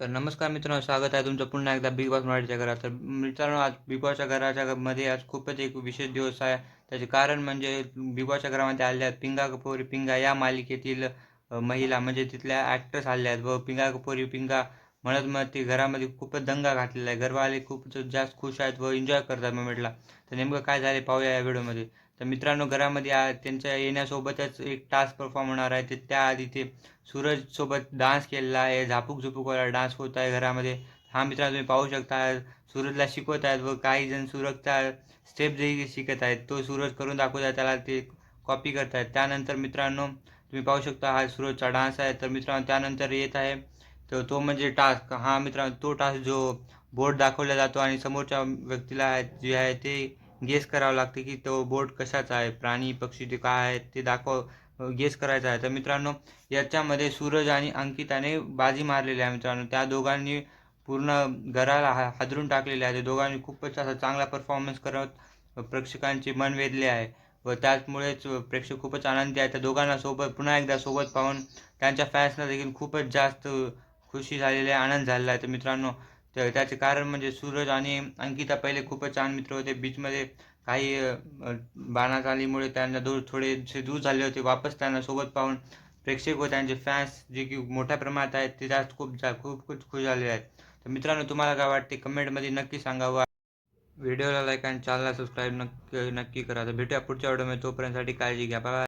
तर नमस्कार मित्रांनो स्वागत आहे तुमचं पुन्हा एकदा बिग बॉस मराठीच्या घरात. तर मित्रांनो आज बिग बॉसच्या घराच्या मध्ये आज खूपच एक विशेष दिवस आहे. त्याचे कारण म्हणजे बिग बॉसच्या घरामध्ये आल्या आहेत पिंगा कपोरी पिंगा या मालिकेतील महिला म्हणजे तिथल्या ॲक्ट्रेस आल्या आहेत. व पिंगा कपोरी पिंगा म्हणत म्हणत ते घरामध्ये खूपच दंगा घातलेला आहे. घरवाले खूप जास्त खुश आहेत व एन्जॉय करतात मोमेंटला तर नेमकं काय झाले पाहूया या व्हिडिओमध्ये तर मित्रांनो घरामध्ये त्यांच्या येण्यासोबतच एक टास्क परफॉर्म होणार आहे. ते त्याआधी ते सूरजसोबत डान्स केलेला आहे. झापूक झुपूकवाला डान्स होत आहे घरामध्ये. हा मित्रांनो तुम्ही पाहू शकता. सूरजला शिकवत आहेत व काही जण सूरजचा स्टेप जे शिकत आहेत तो सूरज करून दाखवत आहे. त्याला ते कॉपी करत आहेत. त्यानंतर मित्रांनो तुम्ही पाहू शकता हा सूरजचा डान्स आहे. तर मित्रांनो त्यानंतर येत आहे. तर तो म्हणजे टास्क हा मित्रांनो तो टास्क जो बोर्ड दाखवला जातो आणि समोरच्या व्यक्तीला आहे- जे आहे ते गेस करावं लागते की तो बोर्ड कशाचा आहे प्राणी पक्षी ते काय आहेत ते दाखव गेस करायचा आहे. तर मित्रांनो याच्यामध्ये सूरज आणि अंकिताने बाजी मारलेली आहे मित्रांनो. त्या दोघांनी पूर्ण घराला हा हादरून टाकलेले आहे. त्या दोघांनी खूपच असा चांगला परफॉर्मन्स करत प्रेक्षकांचे मन वेधले आहे. व त्याचमुळेच प्रेक्षक खूपच आनंदी आहे त्या दोघांना सोबत पुन्हा एकदा सोबत पाहून त्यांच्या फॅन्सना देखील खूपच जास्त खुशी झालेली आहे आनंद झालेला आहे. तर मित्रांनो तर त्याचे कारण म्हणजे सूरज आणि अंकिता पहिले खूपच छान मित्र होते. बीचमध्ये काही बाणा चालीमुळे बाणाचालीमुळे त्यांना दूर थोडेसे दूर झाले होते. वापस त्यांना सोबत पाहून प्रेक्षक व त्यांचे फॅन्स जे की मोठ्या प्रमाणात आहेत ते जास्त खूप जा खूप खूप खुश झालेले आहेत. तर मित्रांनो तुम्हाला काय वाटते? कमेंटमध्ये नक्की सांगा व्हिडिओला लाईक आणि चॅनलला सबस्क्राईब नक्की नक्की करा. तर भेटूया पुढच्या व्हिडिओमध्ये तोपर्यंतसाठी काळजी घ्या. बाय